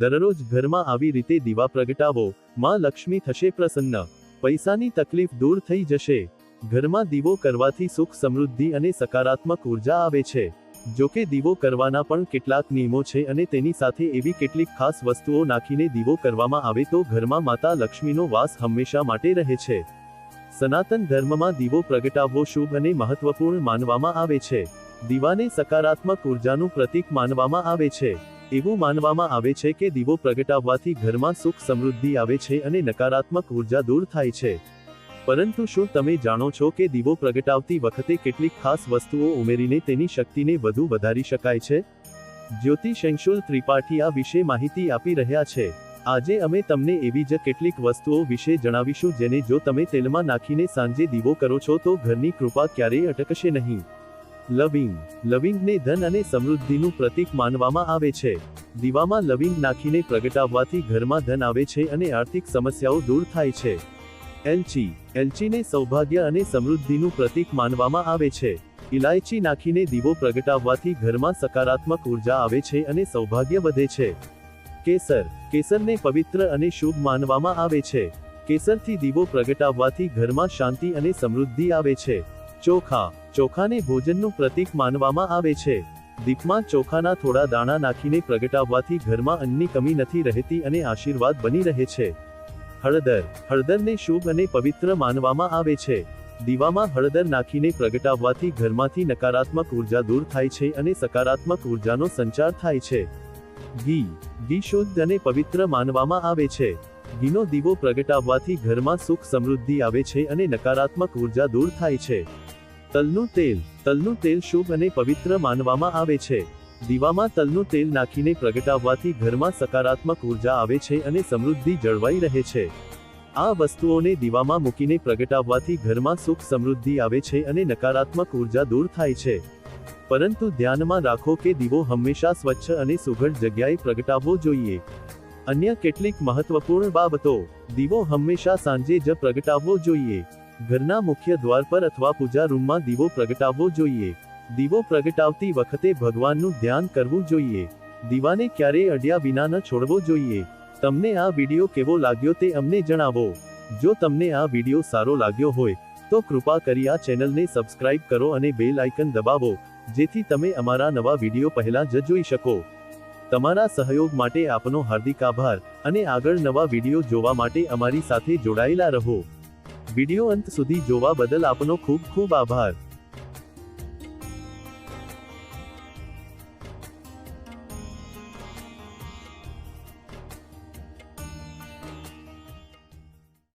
દરરોજ ઘરમાં આવી રીતે દીવા પ્રગટાવો, માં લક્ષ્મી થશે પ્રસન્ન. પૈસાની તકલીફ દૂર થઈ જશે. ઘરમાં દીવો કરવાથી સુખ સમૃદ્ધિ અને સકારાત્મક ઊર્જા આવે છે. જો કે દીવો કરવાના પણ કેટલાક નિયમો છે અને તેની સાથે એવી કેટલીક ખાસ વસ્તુઓ નાખીને દીવો કરવામાં આવે તો ઘરમાં માતા લક્ષ્મીનો વાસ હંમેશા માટે રહે છે. સનાતન ધર્મમાં દીવો પ્રગટાવવો શુભ અને મહત્વપૂર્ણ માનવામાં આવે છે. દીવાને સકારાત્મક ઉર્જાનું પ્રતીક માનવામાં આવે છે. એવું માનવામાં આવે છે કે દીવો પ્રગટાવવાથી ઘરમાં સુખ સમૃદ્ધિ આવે છે અને નકારાત્મક ઊર્જા દૂર થાય છે. પરંતુ શું તમે જાણો છો કે દીવો પ્રગટાવતી વખતે કેટલીક ખાસ વસ્તુઓ ઉમેરીને તેની શક્તિને વધુ વધારી શકાય છે? જ્યોતિષ અંશુલ ત્રિપાઠી આ વિશે માહિતી આપી રહ્યા છે. આજે અમે તમને એવી જ કેટલીક વસ્તુઓ વિશે જણાવીશું જેને જો તમે તેલમાં નાખીને સાંજે દીવો કરો છો તો ઘરની કૃપા ક્યારેય અટકશે નહીં. લવિંગ. લવિંગને ધન અને સમૃદ્ધિનું પ્રતીક માનવામાં આવે છે. દીવામાં લવિંગ નાખીને પ્રગટાવવાથી ઘરમાં ધન આવે છે અને આર્થિક સમસ્યાઓ દૂર થાય છે. એલચી. એલચીને સૌભાગ્ય અને સમૃદ્ધિનું પ્રતીક માનવામાં આવે છે. ઇલાયચી નાખીને દીવો પ્રગટાવવાથી ઘરમાં સકારાત્મક ઊર્જા આવે છે અને સૌભાગ્ય વધે છે. કેસર. કેસરને પવિત્ર અને શુભ માનવામાં આવે છે. કેસરથી દીવો પ્રગટાવવાથી ઘરમાં શાંતિ અને સમૃદ્ધિ આવે છે. ચોખા. ચોખાને ભોજનનું પ્રતીક માનવામાં આવે છે. દીપમાં ચોખાના થોડા દાણા નાખીને પ્રગટાવવાથી ઘરમાં અન્નની કમી નથી રહેતી અને આશીર્વાદ બની રહે છે. હળદર. હળદરને શુભ અને પવિત્ર માનવામાં આવે છે. દીવામાં હળદર નાખીને પ્રગટાવવાથી ઘરમાંથી નકારાત્મક ઊર્જા દૂર થાય છે અને સકારાત્મક ઉર્જાનો સંચાર થાય છે. ઘી. ઘી શુદ્ધ અને પવિત્ર માનવામાં આવે છે. ઘીનો દીવો પ્રગટાવવાથી ઘરમાં સુખ સમૃદ્ધિ આવે છે અને નકારાત્મક ઊર્જા દૂર થાય છે. તલનું તેલ. તલનું તેલ શુભ અને પવિત્ર માનવામાં આવે છે. દીવામાં તલનું તેલ નાખીને પ્રગટાવવાથી ઘરમાં સકારાત્મક ઊર્જા આવે છે અને સમૃદ્ધિ જળવાઈ રહે છે. આ વસ્તુઓને દીવામાં મૂકીને પ્રગટાવવાથી ઘરમાં સુખ સમૃદ્ધિ આવે છે અને નકારાત્મક ઊર્જા દૂર થાય છે. પરંતુ ધ્યાનમાં રાખો કે દીવો હંમેશા સ્વચ્છ અને સુઘડ જગ્યાએ પ્રગટાવવો જોઈએ. અન્ય કેટલીક મહત્વપૂર્ણ બાબતો. દીવો હંમેશા સાંજે જ પ્રગટાવવો જોઈએ. ઘરના મુખ્ય દ્વાર પર અથવા પૂજા રૂમમાં દીવો પ્રગટાવવો જોઈએ. દીવો પ્રગટાવતી વખતે ભગવાનનું ધ્યાન કરવું જોઈએ. દીવાને ક્યારેય અડ્યા વિના ન છોડવો જોઈએ. તમને આ વીડિયો કેવો લાગ્યો તે અમને જણાવો. જો તમને આ વીડિયો સારો લાગ્યો હોય, તો કૃપા કરી આ ચેનલને સબસ્ક્રાઇબ કરો અને બેલ આઇકન દબાવો, જેથી તમે અમારા નવા વીડિયો પહેલા જ જોઈ શકો. તમારા સહયોગ માટે આપનો હાર્દિક આભાર અને આગળ નવા વીડિયો જોવા માટે અમારી સાથે જોડાયેલા રહો. વિડિયો અંત સુધી જોવા બદલ આપનો ખૂબ ખૂબ આભાર.